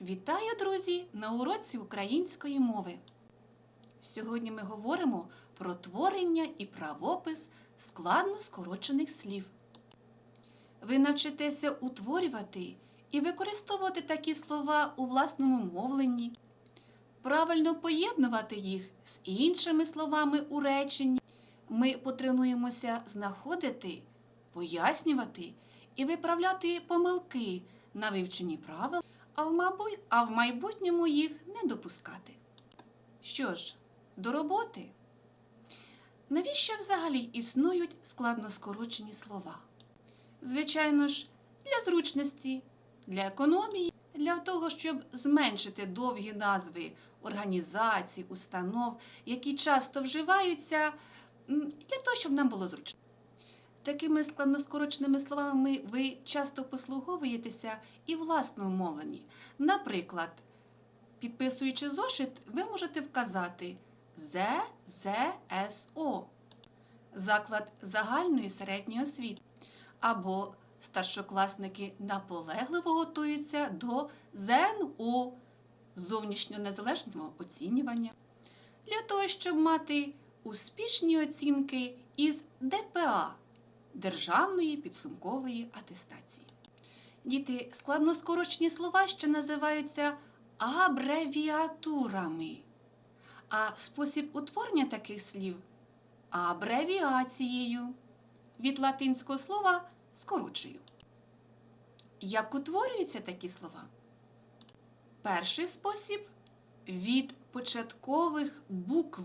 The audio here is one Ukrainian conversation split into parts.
Вітаю, друзі, на уроці української мови. Сьогодні ми говоримо про творення і правопис складно скорочених слів. Ви навчитеся утворювати і використовувати такі слова у власному мовленні, правильно поєднувати їх з іншими словами у реченні. Ми потренуємося знаходити, пояснювати і виправляти помилки на вивченні правил, а в, майбутньому їх не допускати. Що ж, до роботи. Навіщо взагалі існують складно скорочені слова? Звичайно ж, для зручності, для економії, для того, щоб зменшити довгі назви організацій, установ, які часто вживаються для того, щоб нам було зручно. Такими складноскороченими словами ви часто послуговуєтеся і власному мовленні. Наприклад, підписуючи зошит, ви можете вказати ЗЗСО заклад загальної середньої освіти. Або старшокласники наполегливо готуються до ЗНО зовнішнього незалежного оцінювання. Для того, щоб мати успішні оцінки із ДПА Державної підсумкової атестації. Діти, складноскорочені слова ще називаються абревіатурами, а спосіб утворення таких слів абревіацією від латинського слова скорочую. Як утворюються такі слова? Перший спосіб від початкових букв,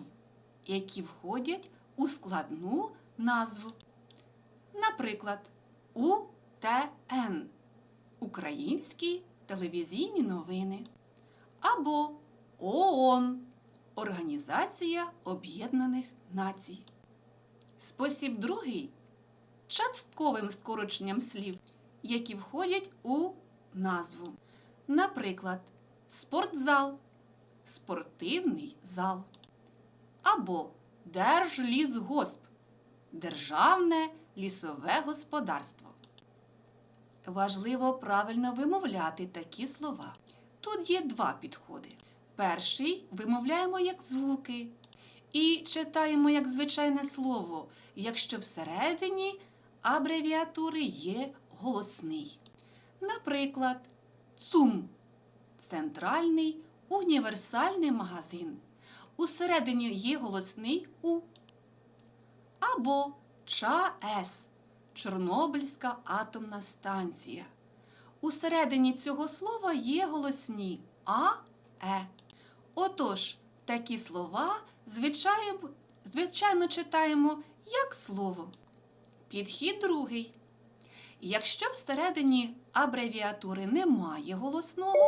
які входять у складну назву. Наприклад, УТН Українські телевізійні новини або ООН Організація Об'єднаних Націй. Спосіб другий частковим скороченням слів, які входять у назву. Наприклад, спортзал, спортивний зал або Держлісгосп Державне лісове господарство. Важливо правильно вимовляти такі слова. Тут є два підходи. Перший вимовляємо як звуки і читаємо як звичайне слово, якщо всередині абревіатури є голосний. Наприклад, ЦУМ центральний універсальний магазин. Усередині є голосний У. Або ЧАЕС Чорнобильська атомна станція. Усередині цього слова є голосні А, Е. Отож, такі слова звичайно, звичайно читаємо як слово. Підхід другий. Якщо всередині абревіатури немає голосного,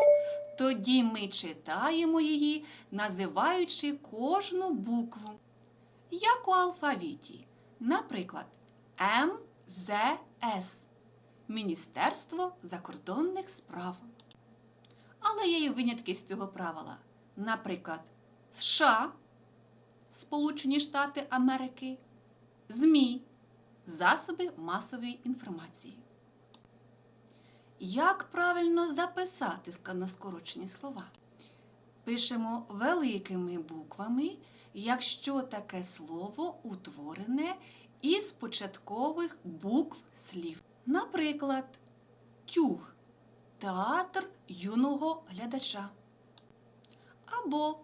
тоді ми читаємо її, називаючи кожну букву, як у алфавіті. Наприклад, МЗС Міністерство закордонних справ. Але є і винятки з цього правила. Наприклад, США, Сполучені Штати Америки, ЗМІ, засоби масової інформації. Як правильно записати складноскорочені слова? Пишемо великими буквами, якщо таке слово утворене із початкових букв слів. Наприклад, тюг театр юного глядача. Або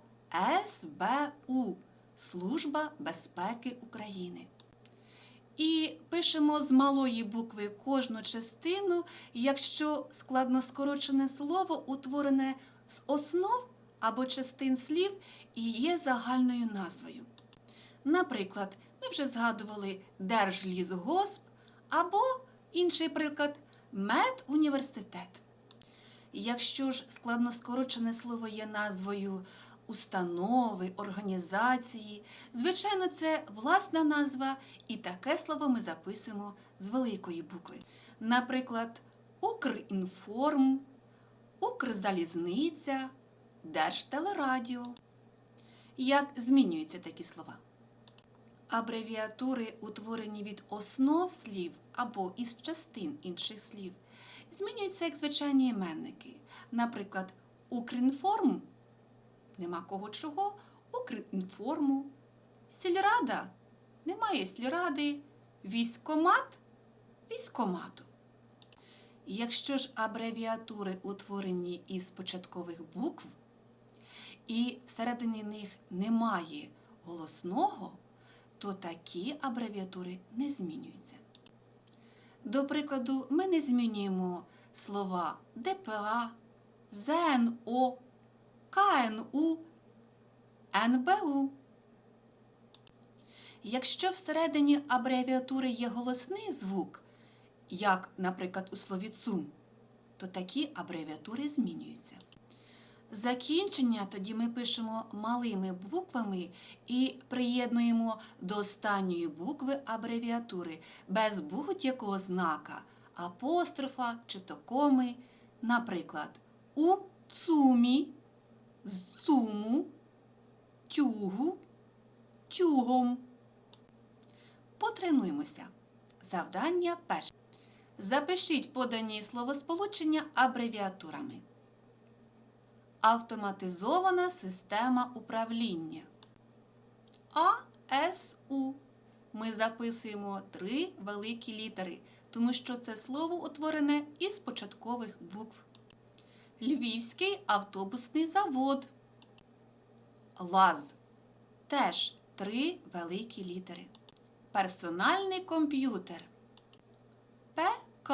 СБУ Служба безпеки України. І пишемо з малої букви кожну частину, якщо складноскорочене слово утворене з основ або частин слів і є загальною назвою. Наприклад, ми вже згадували Держлісгосп або інший приклад медуніверситет. Якщо ж складноскорочене слово є назвою установи, організації, звичайно, це власна назва, і таке слово ми записуємо з великої букви. Наприклад, Укрінформ, Укрзалізниця, Держтелерадіо. Як змінюються такі слова? Абревіатури, утворені від основ слів або із частин інших слів, змінюються як звичайні іменники. Наприклад, Укрінформ нема кого чого. Укрінформу. Сільрада немає сільради. Військомат військомату. Якщо ж абревіатури утворені із початкових букв, і всередині них немає голосного, то такі абревіатури не змінюються. До прикладу, ми не змінюємо слова ДПА, ЗНО, КНУ, НБУ. Якщо всередині абревіатури є голосний звук, як, наприклад, у слові ЦУМ, то такі абревіатури змінюються. Закінчення тоді ми пишемо малими буквами і приєднуємо до останньої букви абревіатури без будь-якого знака, апострофа чи то коми. Наприклад, у цумі, з цуму, тюгу, тюгом. Потренуємося. Завдання перше. Запишіть подані словосполучення абревіатурами. Автоматизована система управління. АСУ. Ми записуємо три великі літери, тому що це слово утворене із початкових букв. Львівський автобусний завод. ЛАЗ. Теж три великі літери. Персональний комп'ютер. ПК.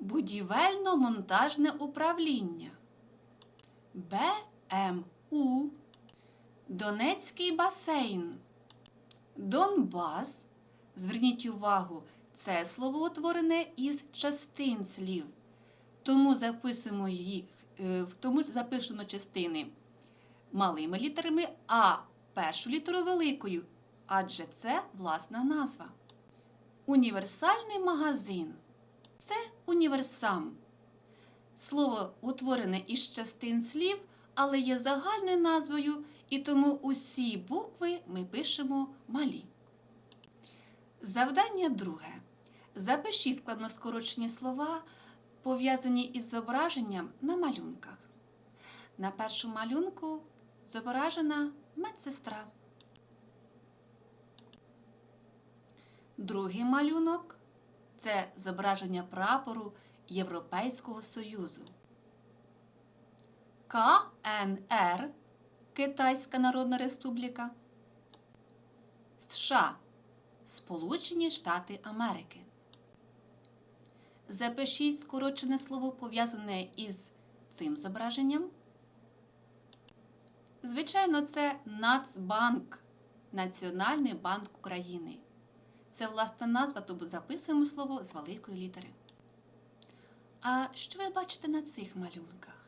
Будівельно-монтажне управління. БМУ. Донецький басейн. Донбас. Зверніть увагу, це слово утворене із частин слів. Тому записуємо їх, е, тому запишемо частини малими літерами, а першу літеру великою, адже це власна назва. Універсальний магазин це універсам. Слово утворене із частин слів, але є загальною назвою, і тому усі букви ми пишемо малі. Завдання друге. Запишіть складноскорочені слова, пов'язані із зображенням на малюнках. На першому малюнку зображена медсестра. Другий малюнок це зображення прапору Європейського Союзу. КНР Китайська Народна Республіка. США Сполучені Штати Америки. Запишіть скорочене слово пов'язане із цим зображенням. Звичайно, це Нацбанк, Національний банк України. Це власна назва, тому записуємо слово з великої літери. А що ви бачите на цих малюнках?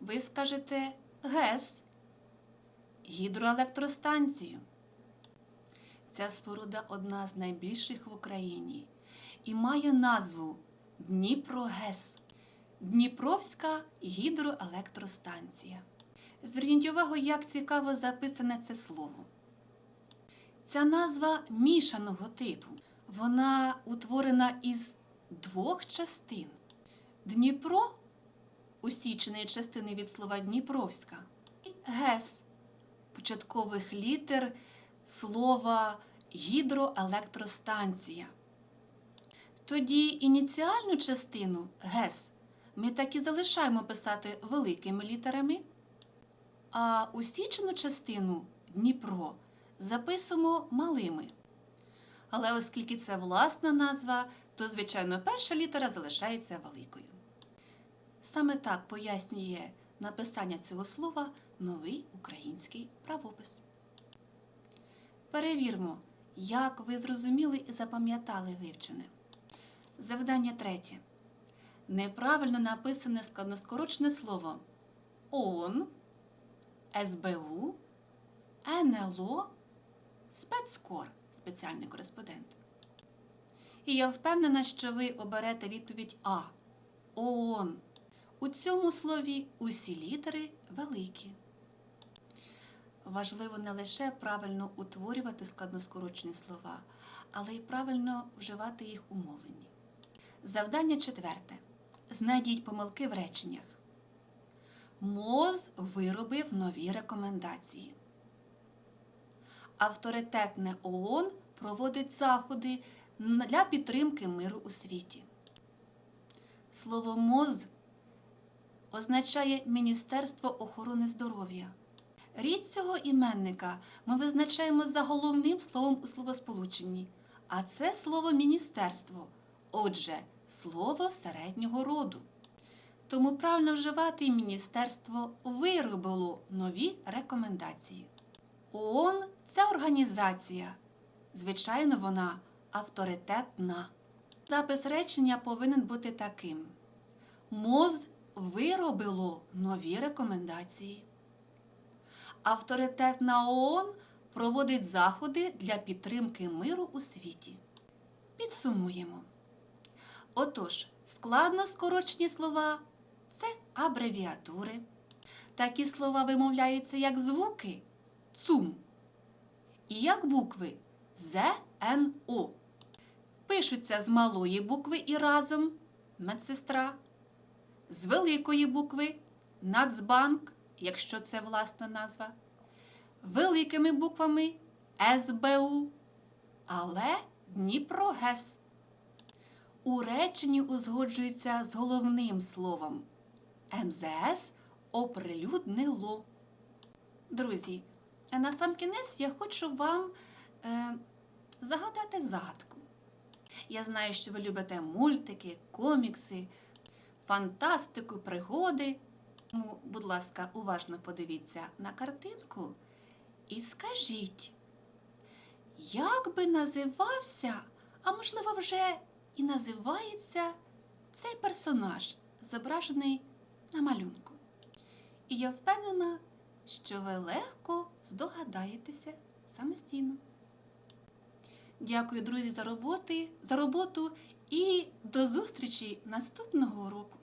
Ви скажете ГЕС, гідроелектростанцію. Ця споруда одна з найбільших в Україні і має назву Дніпрогес. Дніпровська гідроелектростанція. Зверніть увагу, як цікаво записане це слово. Ця назва мішаного типу. Вона утворена із двох частин. Дніпро усіченої частини від слова Дніпровська, і ГЕС початкових літер слова гідроелектростанція. Тоді ініціальну частину ГЕС ми так і залишаємо писати великими літерами, а усічену частину Дніпро записуємо малими. Але оскільки це власна назва, то, звичайно, перша літера залишається великою. Саме так пояснює написання цього слова новий український правопис. Перевірмо, як ви зрозуміли і запам'ятали вивчене. Завдання третє. Неправильно написане складноскорочне слово ООН, СБУ, НЛО, спецкор, спеціальний кореспондент. І я впевнена, що ви оберете відповідь А. ООН. У цьому слові усі літери великі. Важливо не лише правильно утворювати складноскорочені слова, але й правильно вживати їх у мовленні. Завдання четверте. знайдіть помилки в реченнях. МОЗ виробив нові рекомендації. Авторитетне ООН проводить заходи для підтримки миру у світі. Слово МОЗ означає Міністерство охорони здоров'я. Рід цього іменника ми визначаємо за головним словом у словосполученні, а це слово міністерство, отже, слово середнього роду. Тому правильно вживати міністерство виробило нові рекомендації. ООН це організація. Звичайно, вона авторитетна. Запис речення повинен бути таким: МОЗ виробило нові рекомендації. Авторитетна ООН проводить заходи для підтримки миру у світі. Підсумуємо. Отож, складно скорочені слова це абревіатури. Такі слова вимовляються як звуки ЦУМ як букви ЗНО. Пишуться з малої букви і разом медсестра, з великої букви Нацбанк, якщо це власна назва, великими буквами СБУ, але Дніпрогес. У реченні узгоджується з головним словом. МЗС оприлюднило. Друзі, а на сам кінець я хочу вам е, загадати загадку. Я знаю, що ви любите мультики, комікси, фантастику, пригоди. Тому, будь ласка, уважно подивіться на картинку і скажіть, як би називався, а можливо, вже і називається цей персонаж, зображений на малюнку. І я впевнена, що ви легко здогадаєтеся самостійно. Дякую, друзі, за роботи, за роботу і до зустрічі наступного уроку.